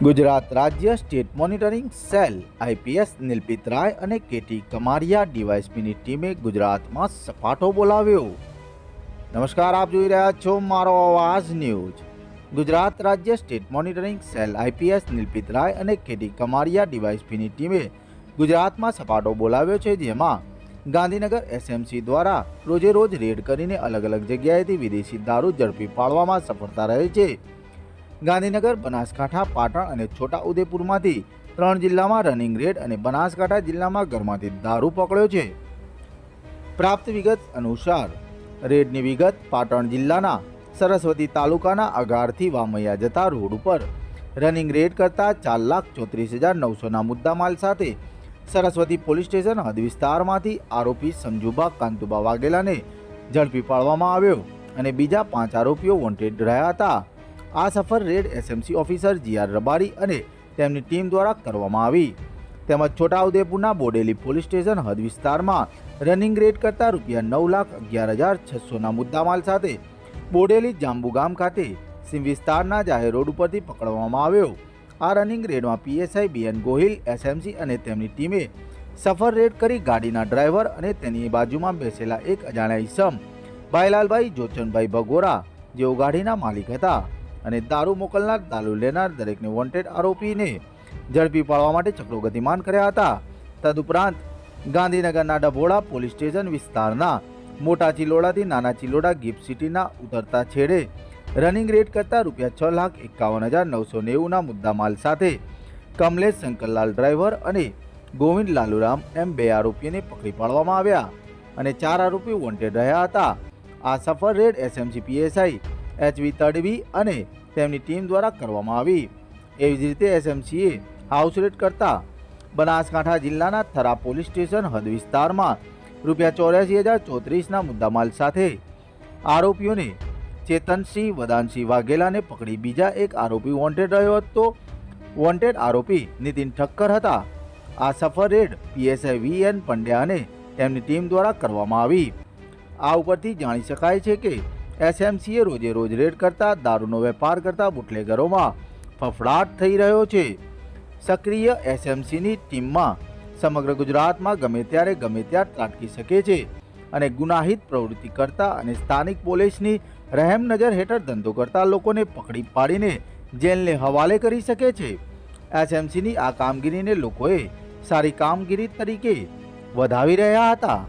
ગુજરાત રાજ્ય state monitoring cell, IPS Nirlipt Rai અને KT કમારિયા ડીવાયસપીની ટીમે ગુજરાતમાં સપાટો બોલાવ્યો. નમસ્કાર, આપ જોઈ રહ્યા છો મારો અવાજ ન્યૂઝ. ગુજરાત રાજ્ય state monitoring cell, IPS Nirlipt Rai અને કેટી કમારિયા ડીવાયસપીની ટીમે ગુજરાતમાં સપાટો બોલાવ્યો છે, જેમાં ગાંધીનગર એસએમસી દ્વારા રોજે રોજ રેડ કરીને અલગ અલગ જગ્યાએથી વિદેશી દારૂ ઝડપી પાડવામાં સફળતા રહે છે. ગાંધીનગર, બનાસકાંઠા, પાટણ અને છોટા ઉદેપુરમાંથી ત્રણ જિલ્લામાં રનિંગ રેડ અને બનાસકાંઠા જિલ્લામાં ઘરમાંથી દારૂ પકડ્યો છે. પ્રાપ્ત વિગત અનુસાર, રેડની વિગત પાટણ જિલ્લાના સરસ્વતી તાલુકાના અગારથી વામૈયા જતા રોડ ઉપર રનિંગ રેડ કરતા ચાર લાખ ચોત્રીસ હજાર નવસોના મુદ્દામાલ સાથે સરસ્વતી પોલીસ સ્ટેશન હદ વિસ્તારમાંથી આરોપી સંજુબા, કાંતુબા વાઘેલાને ઝડપી પાડવામાં આવ્યો અને બીજા પાંચ આરોપીઓ વોન્ટેડ રહ્યા હતા. આ સફર raid SMC officer GR Rabari અને તેમની ટીમ દ્વારા કરવામાં આવી. તેમજ છોટાઉદેપુરના બોડેલી પોલીસ સ્ટેશન હદ વિસ્તારમાં રનિંગ રેડ કરતા રૂપિયા નવ લાખ અગિયાર હજાર છસોના મુદ્દામાલ સાથે બોડેલી જાંબુ ગામ ખાતે સિમ વિસ્તારના જાહેર રોડ ઉપરથી પકડવામાં આવ્યો. આ રનિંગ રેડમાં પીએસઆઈ બીએન ગોહિલ, એસએમસી અને તેમની ટીમે સફર રેડ કરી ગાડીના ડ્રાઈવર અને તેની બાજુમાં બેસેલા એક અજાણ્યા ઈસમ, ભાઈલાલભાઈ જોચનભાઈ ભગોરા જેઓ ગાડીના માલિક હતા. અને દારૂ મોકલનાર, દારૂ લેનાર દરેકને વોન્ટેડ આરોપીને ઝડપી પાડવા માટે ચક્રો ગતિમાન કર્યા હતા. તદુપરાંત ગાંધીનગરના ડભોળા પોલીસ સ્ટેશન વિસ્તારના મોટા ચિલોડાથી નાના ચિલોડા ગિફ્ટ સિટીના ઉતરતા છેડે રનિંગ રેડ કરતા રૂપિયા છ લાખ એકાવન હજાર નવસો નેવુંના મુદ્દામાલ સાથે કમલેશ શંકરલાલ ડ્રાઈવર અને ગોવિંદ લાલુરામ એમ બે આરોપીઓને પકડી પાડવામાં આવ્યા અને ચાર આરોપી વોન્ટેડ રહ્યા હતા. આ સફર raid SMC PSI HV Tadvi અને તેમની ટીમ દ્વારા કરવામાં આવી. એવી જ રીતે એસએમસીએ હાઉસ રેડ કરતા બનાસકાંઠા જિલ્લાના થરા પોલીસ સ્ટેશન હદ વિસ્તારમાં રૂપિયા ચોર્યાસી હજાર ચોત્રીસના મુદ્દામાલ સાથે આરોપીઓને ચેતનસિંહ, વદાનસિંહ વાઘેલાને પકડી. બીજા એક આરોપી વોન્ટેડ રહ્યો હતો. વોન્ટેડ આરોપી નીતિન ઠક્કર હતા. આ સફર raid PSI V N Pandya અને તેમની ટીમ દ્વારા કરવામાં આવી. આ ઉપરથી જાણી શકાય છે કે એસએમસીએ રોજે રોજ રેડ કરતા, દારૂનો વેપાર કરતા બુટલેગરોમાં ફફડાટ થઈ રહ્યો છે. સક્રિય એસએમસીની ટીમમાં સમગ્ર ગુજરાતમાં ગમે ત્યારે ગમે ત્યાં ત્રાટકી શકે છે અને ગુનાહિત પ્રવૃત્તિ કરતા અને સ્થાનિક પોલીસની રહેમ નજર હેઠળ ધંધો કરતા લોકોને પકડી પાડીને જેલને હવાલે કરી શકે છે. એસએમસીની આ કામગીરીને લોકોએ સારી કામગીરી તરીકે વધાવી રહ્યા હતા.